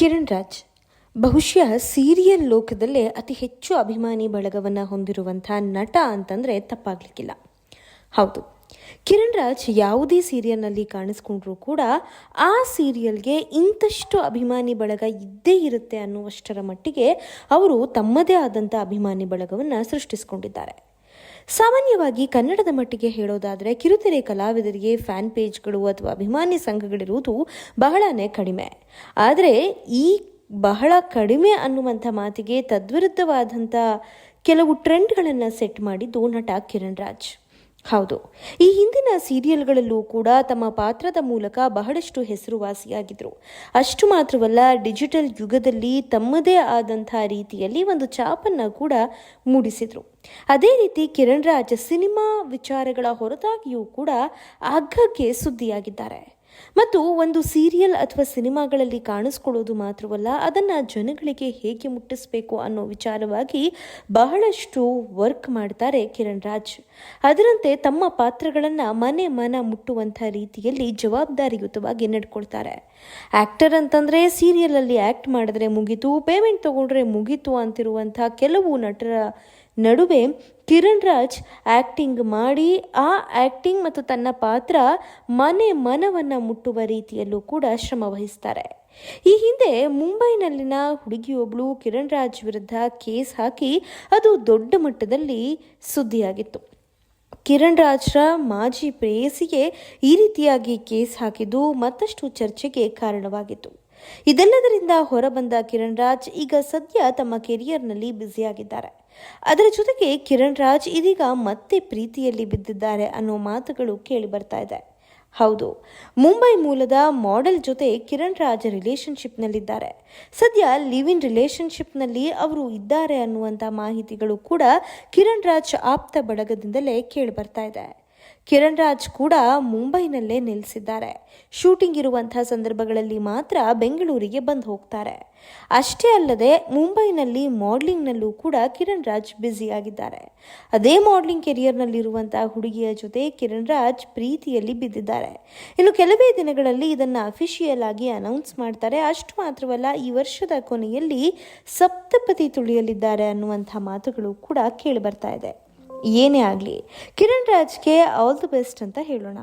ಕಿರಣ್ ರಾಜ್, ಬಹುಶಃ ಸೀರಿಯಲ್ ಲೋಕದಲ್ಲೇ ಅತಿ ಹೆಚ್ಚು ಅಭಿಮಾನಿ ಬಳಗವನ್ನು ಹೊಂದಿರುವಂಥ ನಟ ಅಂತಂದರೆ ತಪ್ಪಾಗಲಿಕ್ಕಿಲ್ಲ. ಹೌದು, ಕಿರಣ್ ರಾಜ್ ಯಾವುದೇ ಸೀರಿಯಲ್ನಲ್ಲಿ ಕಾಣಿಸ್ಕೊಂಡ್ರೂ ಕೂಡ ಆ ಸೀರಿಯಲ್ಗೆ ಇಂಥಷ್ಟು ಅಭಿಮಾನಿ ಬಳಗ ಇದ್ದೇ ಇರುತ್ತೆ ಅನ್ನುವಷ್ಟರ ಮಟ್ಟಿಗೆ ಅವರು ತಮ್ಮದೇ ಆದಂಥ ಅಭಿಮಾನಿ ಬಳಗವನ್ನು ಸೃಷ್ಟಿಸಿಕೊಂಡಿದ್ದಾರೆ. ಸಾಮಾನ್ಯವಾಗಿ ಕನ್ನಡದ ಮಟ್ಟಿಗೆ ಹೇಳೋದಾದರೆ ಕಿರುತೆರೆ ಕಲಾವಿದರಿಗೆ ಫ್ಯಾನ್ ಪೇಜ್ಗಳು ಅಥವಾ ಅಭಿಮಾನಿ ಸಂಘಗಳಿರುವುದು ಬಹಳನೇ ಕಡಿಮೆ. ಆದರೆ ಈ ಬಹಳ ಕಡಿಮೆ ಅನ್ನುವಂಥ ಮಾತಿಗೆ ತದ್ವಿರುದ್ಧವಾದಂಥ ಕೆಲವು ಟ್ರೆಂಡ್ಗಳನ್ನು ಸೆಟ್ ಮಾಡಿದ್ದು ನಟ ಕಿರಣ್ ರಾಜ್. ಹೌದು. ಈ ಹಿಂದಿನ ಸೀರಿಯಲ್ಗಳಲ್ಲೂ ಕೂಡ ತಮ್ಮ ಪಾತ್ರದ ಮೂಲಕ ಬಹಳಷ್ಟು ಹೆಸರುವಾಸಿಯಾಗಿದ್ದರು ಅಷ್ಟು ಮಾತ್ರವಲ್ಲ, ಡಿಜಿಟಲ್ ಯುಗದಲ್ಲಿ ತಮ್ಮದೇ ಆದಂಥ ರೀತಿಯಲ್ಲಿ ಒಂದು ಛಾಪನ್ನು ಕೂಡ ಮೂಡಿಸಿದರು. ಅದೇ ರೀತಿ ಕಿರಣ್ ರಾಜ್ ಸಿನಿಮಾ ವಿಚಾರಗಳ ಹೊರತಾಗಿಯೂ ಕೂಡ ಆಗಾಗ್ಗೆ ಸುದ್ದಿಯಾಗಿದ್ದಾರೆ. ಮತ್ತು ಒಂದು ಸೀರಿಯಲ್ ಅಥವಾ ಸಿನಿಮಾಗಳಲ್ಲಿ ಕಾಣಿಸ್ಕೊಳ್ಳೋದು ಮಾತ್ರವಲ್ಲ, ಅದನ್ನು ಜನಗಳಿಗೆ ಹೇಗೆ ಮುಟ್ಟಿಸಬೇಕು ಅನ್ನೋ ವಿಚಾರವಾಗಿ ಬಹಳಷ್ಟು ವರ್ಕ್ ಮಾಡ್ತಾರೆ ಕಿರಣ್ ರಾಜ್. ಅದರಂತೆ ತಮ್ಮ ಪಾತ್ರಗಳನ್ನು ಮನೆ ಮನ ಮುಟ್ಟುವಂಥ ರೀತಿಯಲ್ಲಿ ಜವಾಬ್ದಾರಿಯುತವಾಗಿ ನಡ್ಕೊಳ್ತಾರೆ. ಆ್ಯಕ್ಟರ್ ಅಂತಂದರೆ ಸೀರಿಯಲಲ್ಲಿ ಆ್ಯಕ್ಟ್ ಮಾಡಿದ್ರೆ ಮುಗೀತು, ಪೇಮೆಂಟ್ ತೊಗೊಂಡ್ರೆ ಮುಗೀತು ಅಂತಿರುವಂಥ ಕೆಲವು ನಟರ ನಡುವೆ ಕಿರಣ್ ರಾಜ್ ಆ್ಯಕ್ಟಿಂಗ್ ಮಾಡಿ, ಆ ಆ್ಯಕ್ಟಿಂಗ್ ಮತ್ತು ತನ್ನ ಪಾತ್ರ ಮನೆ ಮನವನ್ನು ಮುಟ್ಟುವ ರೀತಿಯಲ್ಲೂ ಕೂಡ ಶ್ರಮ ವಹಿಸ್ತಾರೆ. ಈ ಹಿಂದೆ ಮುಂಬೈನಲ್ಲಿನ ಹುಡುಗಿಯೊಬ್ಬಳು ಕಿರಣ್ ರಾಜ್ ವಿರುದ್ಧ ಕೇಸ್ ಹಾಕಿ ಅದು ದೊಡ್ಡ ಮಟ್ಟದಲ್ಲಿ ಸುದ್ದಿಯಾಗಿತ್ತು. ಕಿರಣ್ ರಾಜ್ರ ಮಾಜಿ ಪ್ರೇಯಸಿಗೆ ಈ ರೀತಿಯಾಗಿ ಕೇಸ್ ಹಾಕಿದ್ದು ಮತ್ತಷ್ಟು ಚರ್ಚೆಗೆ ಕಾರಣವಾಗಿತ್ತು. ಇದೆಲ್ಲದರಿಂದ ಹೊರಬಂದ ಕಿರಣ್ ರಾಜ್ ಈಗ ಸದ್ಯ ತಮ್ಮ ಕೆರಿಯರ್ನಲ್ಲಿ ಬ್ಯುಸಿಯಾಗಿದ್ದಾರೆ. ಅದರ ಜೊತೆಗೆ ಕಿರಣ್ ರಾಜ್ ಇದೀಗ ಮತ್ತೆ ಪ್ರೀತಿಯಲ್ಲಿ ಬಿದ್ದಿದ್ದಾರೆ ಅನ್ನೋ ಮಾತುಗಳು ಕೇಳಿ ಬರ್ತಾ ಇದೆ. ಹೌದು, ಮುಂಬೈ ಮೂಲದ ಮಾಡೆಲ್ ಜೊತೆ ಕಿರಣ್ ರಾಜ್ ರಿಲೇಶನ್ಶಿಪ್ನಲ್ಲಿದ್ದಾರೆ. ಸದ್ಯ ಲಿವ್ ಇನ್ ರಿಲೇಶನ್ಶಿಪ್ನಲ್ಲಿ ಅವರು ಇದ್ದಾರೆ ಅನ್ನುವಂಥ ಮಾಹಿತಿಗಳು ಕೂಡ ಕಿರಣ್ ರಾಜ್ ಆಪ್ತ ಬಳಗದಿಂದಲೇ ಕೇಳಿ ಬರ್ತಾ ಇದೆ. ಕಿರಣ್ ರಾಜ್ ಕೂಡ ಮುಂಬೈನಲ್ಲೇ ನೆಲೆಸಿದ್ದಾರೆ. ಶೂಟಿಂಗ್ ಇರುವಂತಹ ಸಂದರ್ಭಗಳಲ್ಲಿ ಮಾತ್ರ ಬೆಂಗಳೂರಿಗೆ ಬಂದು ಹೋಗ್ತಾರೆ. ಅಷ್ಟೇ ಅಲ್ಲದೆ ಮುಂಬೈನಲ್ಲಿ ಮಾಡ್ಲಿಂಗ್ನಲ್ಲೂ ಕೂಡ ಕಿರಣ್ ರಾಜ್ ಬ್ಯುಸಿಯಾಗಿದ್ದಾರೆ. ಅದೇ ಮಾಡ್ಲಿಂಗ್ ಕೆರಿಯರ್ನಲ್ಲಿರುವಂತಹ ಹುಡುಗಿಯ ಜೊತೆ ಕಿರಣ್ ರಾಜ್ ಪ್ರೀತಿಯಲ್ಲಿ ಬಿದ್ದಿದ್ದಾರೆ. ಇನ್ನು ಕೆಲವೇ ದಿನಗಳಲ್ಲಿ ಇದನ್ನು ಅಫಿಷಿಯಲ್ ಆಗಿ ಅನೌನ್ಸ್ ಮಾಡ್ತಾರೆ. ಅಷ್ಟು ಮಾತ್ರವಲ್ಲ, ಈ ವರ್ಷದ ಕೊನೆಯಲ್ಲಿ ಸಪ್ತಪತಿ ತುಳಿಯಲಿದ್ದಾರೆ ಅನ್ನುವಂಥ ಮಾತುಗಳು ಕೂಡ ಕೇಳಿ ಬರ್ತಾ ಇದೆ. ಏನೇ ಆಗಲಿ ಕಿರಣ್ ರಾಜ್ಗೆ ಆಲ್ ದಿ ಬೆಸ್ಟ್ ಅಂತ ಹೇಳೋಣ.